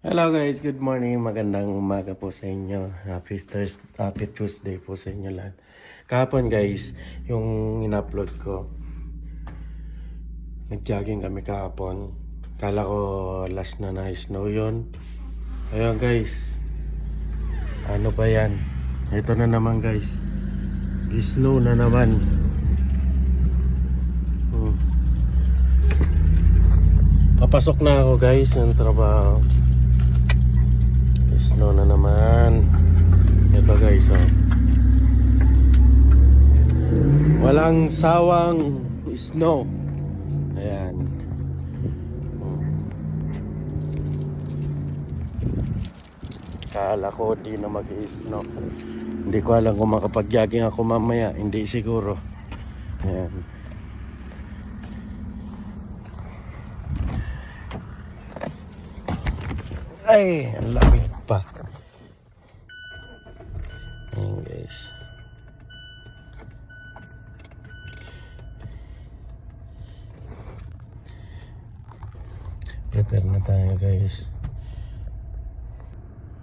Hello guys, good morning. Magandang umaga po sa inyo. Happy Thursday, happy Tuesday po sa inyo lahat. Kahapon guys, yung in-upload ko, nag-jogging kami kahapon. Kala ko last na na snow yun. Ayun guys, ano ba yan? Ito na naman guys. Snow na naman. Hmm. Papasok na ako guys ng trabaho. Snow na naman. Ito guys, oh. Walang sawang snow. Ayan. Kala ko di na mag-snow. Hindi ko alam kung makapag-jogging ako mamaya. Hindi siguro. Ayan. Ay, ang lamig pa. Ayan guys. Prepare na tayo guys.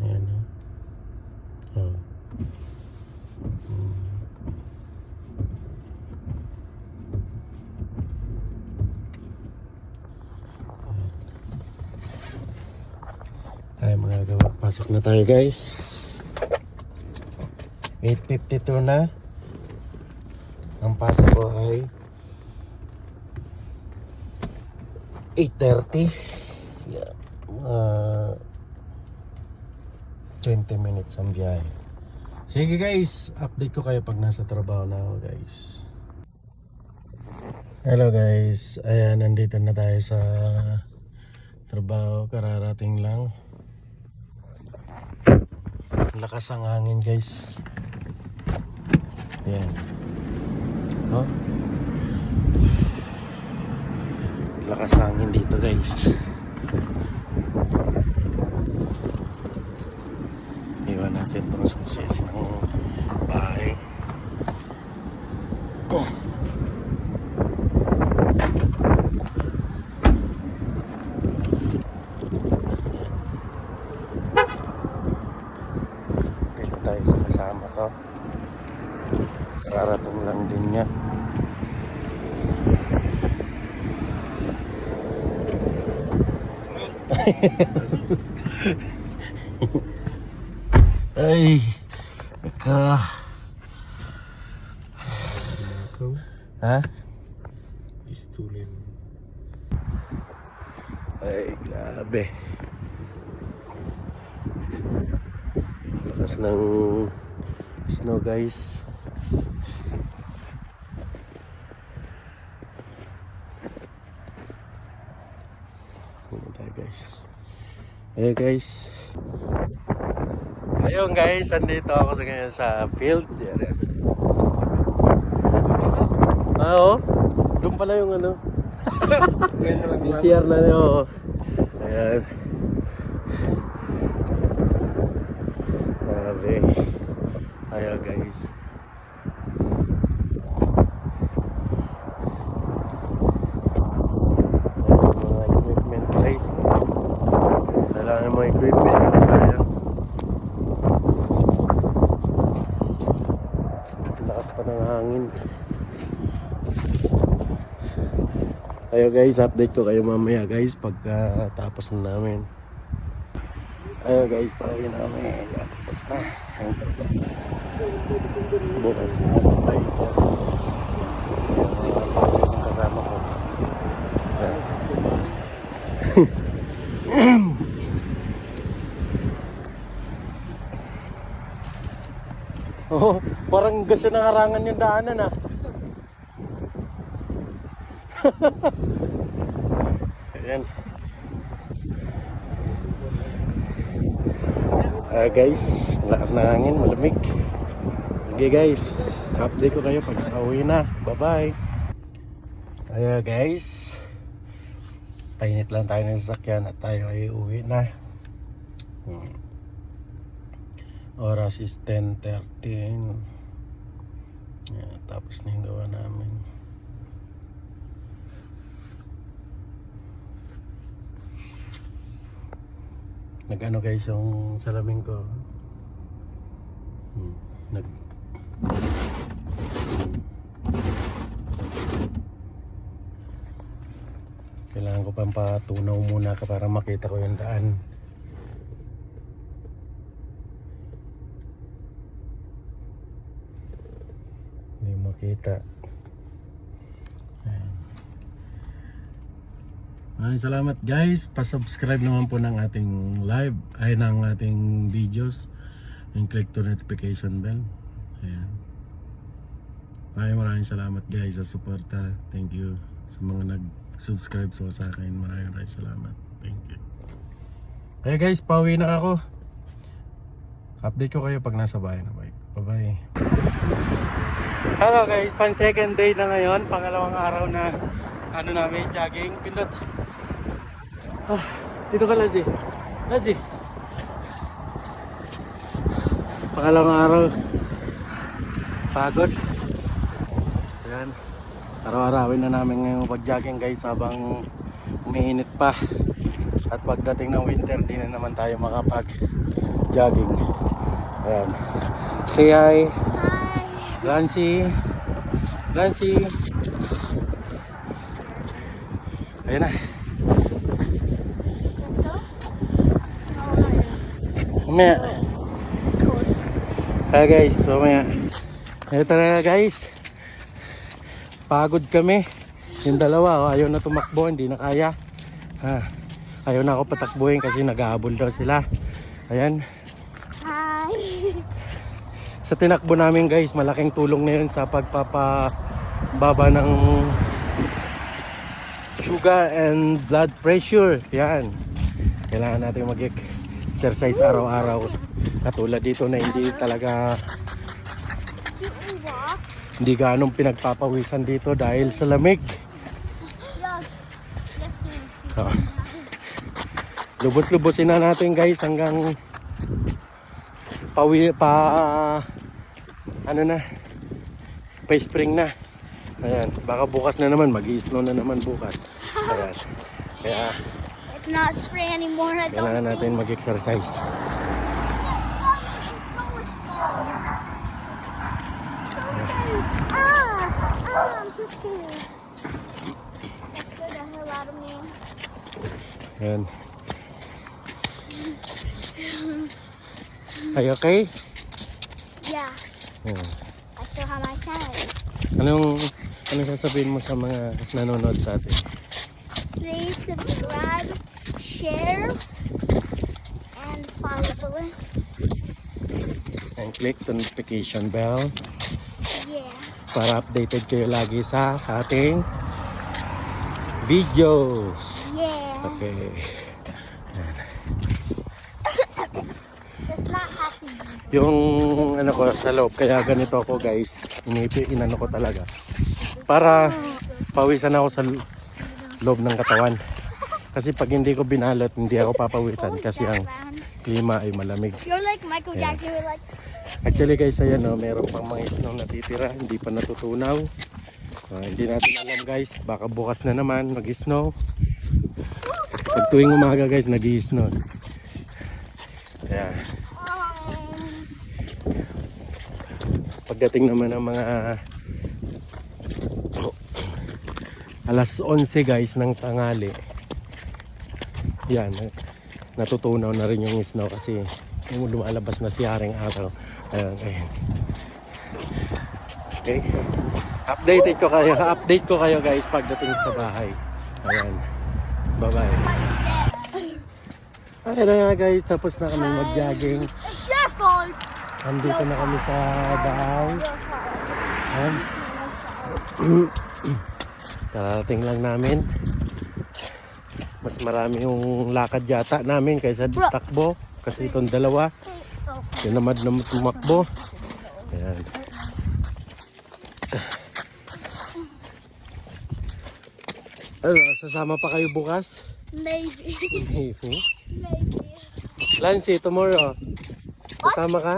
Ayan o. Oh. Hmm. tayo magagawa. Pasok na tayo guys. 8.52 na. Ang pasok ko ay 8.30. Yeah. Uh, 20 minutes ang biyahe. Sige guys, update ko kayo pag nasa trabaho na ako guys. Hello guys, ayan nandito na tayo sa trabaho, kararating lang. Lakas ang hangin guys. Ayan. Oh. Lakas ang hangin dito guys. Iwan natin itong success ng bahay. Oh. Dito tayo sa kasama ko. Kararating lang din niya. Ay, ka. Ikaw, Ha? istulin. Ay, grabe. Lakas ng snow, guys. Tayo, guys? Ayun, guys. Ayun, guys. Andito ako sa ngayon sa field. Yan. Ah, oh. Doon pala yung ano. Yung CR na yun. oo. Ayan. Grabe. Ayaw guys. Mga equipment guys. Wala na mga equipment. Sayang. Lakas pa ng hangin. Ayo guys, update ko kayo mamaya guys pagka tapos na namin. Ayo guys, pauwi na kami. Tapos na. Bukas na tayo. Yung kasama ko. Oh, parang gusto ng harangan yung daanan ah. Ayan. Ah guys, lakas na hangin, malamig. Okay guys, update ko kayo pag nauwi na. Bye-bye. Ayan guys. Painit lang tayo ng sasakyan at tayo ay uwi na. Hmm. Oras is 10.13. Yeah, tapos na yung gawa namin. Nag-ano guys yung salamin ko. Hmm. Nag... Kailangan ko pang patunaw muna ka para makita ko yung daan. Hindi makita. Maraming salamat guys. Pa-subscribe naman po ng ating live ay ng ating videos and click to notification bell. Ayan. Maraming maraming salamat guys sa suporta. Thank you sa mga nag-subscribe so sa akin. Maraming maraming salamat. Thank you. Kaya guys, pauwi na ako. Update ko kayo pag nasa bahay na bike. Bye-bye. Hello guys, pan second day na ngayon, pangalawang araw na ano namin, jogging. Pindot. Ah, dito ka Lazi. Lazi. Pangalawang araw. Pagod. Ayan. Araw-arawin na namin ngayong pag-jogging guys habang umiinit pa. At pagdating ng winter, di na naman tayo makapag-jogging. Ayan. Say hi. Lancy. Lancy. Ayan na. Let's go. Mamaya. Kaya guys, mamaya. Ito na guys. Pagod kami. Yung dalawa, oh, ayaw na tumakbo, hindi na kaya. Ha, ayaw na ako patakbuhin kasi nag-ahabol daw sila. Ayan. Hi. Sa tinakbo namin guys, malaking tulong na yun sa pagpapababa ng sugar and blood pressure. Yan. Kailangan natin mag-exercise araw-araw. Katulad dito na hindi talaga hindi ganong pinagpapawisan dito dahil sa lamig. Yes, Oh. Lubos-lubosin na natin guys hanggang pawi pa ano na pa spring na. Ayan, baka bukas na naman mag-snow na naman bukas. Ayan. Kaya It's not spray anymore. I don't kailangan think. natin mag-exercise. Ah, ah, I'm too scared. That scared the hell out of me. Ayan. Are you okay? Yeah, Ayan. I still have my sanity. Anong anong sasabihin mo sa mga nanonood sa atin? Please subscribe, share, and follow. And click the notification bell Yeah. para updated kayo lagi sa ating videos. Yeah. Okay. Yung ano ko sa loob, kaya ganito ako guys. Inipi, inano ko talaga. Para pawisan ako sa loob ng katawan. Kasi pag hindi ko binalot, hindi ako papawisan kasi ang klima ay malamig. You're like Michael. Jackson. You're like, Actually guys, ayan no, meron pang mga snow natitira, hindi pa natutunaw. Ah, hindi natin alam guys, baka bukas na naman mag-snow. Pag tuwing umaga guys, nag-snow. Kaya um, pagdating naman ng mga alas 11 guys ng tangali, yan, natutunaw na rin yung snow kasi yung lumalabas na si Haring Araw. Ayan, ayan. Okay. Updated ko kayo, update ko kayo guys pagdating sa bahay. Ayan. Bye-bye. Ayun na nga guys, tapos na kami mag-jogging. it's your fault. Andito na kami sa bahay. Ayan. Karating lang namin. Mas marami yung lakad yata namin kaysa takbo. Kasi itong dalawa, tinamad na tumakbo. Ayan. Ano, sasama pa kayo bukas? Maybe. Maybe. Maybe. Lancy, tomorrow. Sasama ka?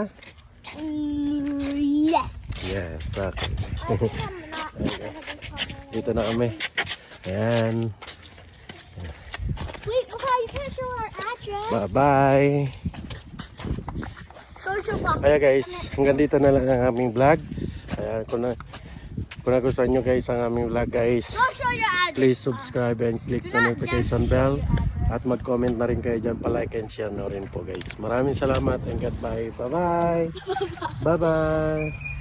Mm, yes. Yes, okay. I think I'm not. Dito na kami. Ayan. Wait, how you can't show our address. Bye-bye. Kaya guys, hanggang dito na lang ang aming vlog. Kaya kung, na, kung nagustuhan nyo guys ang aming vlog guys, please subscribe and click the notification bell. At mag-comment na rin kayo dyan, pa-like and share na rin po guys. Maraming salamat and goodbye. Bye-bye. Bye-bye.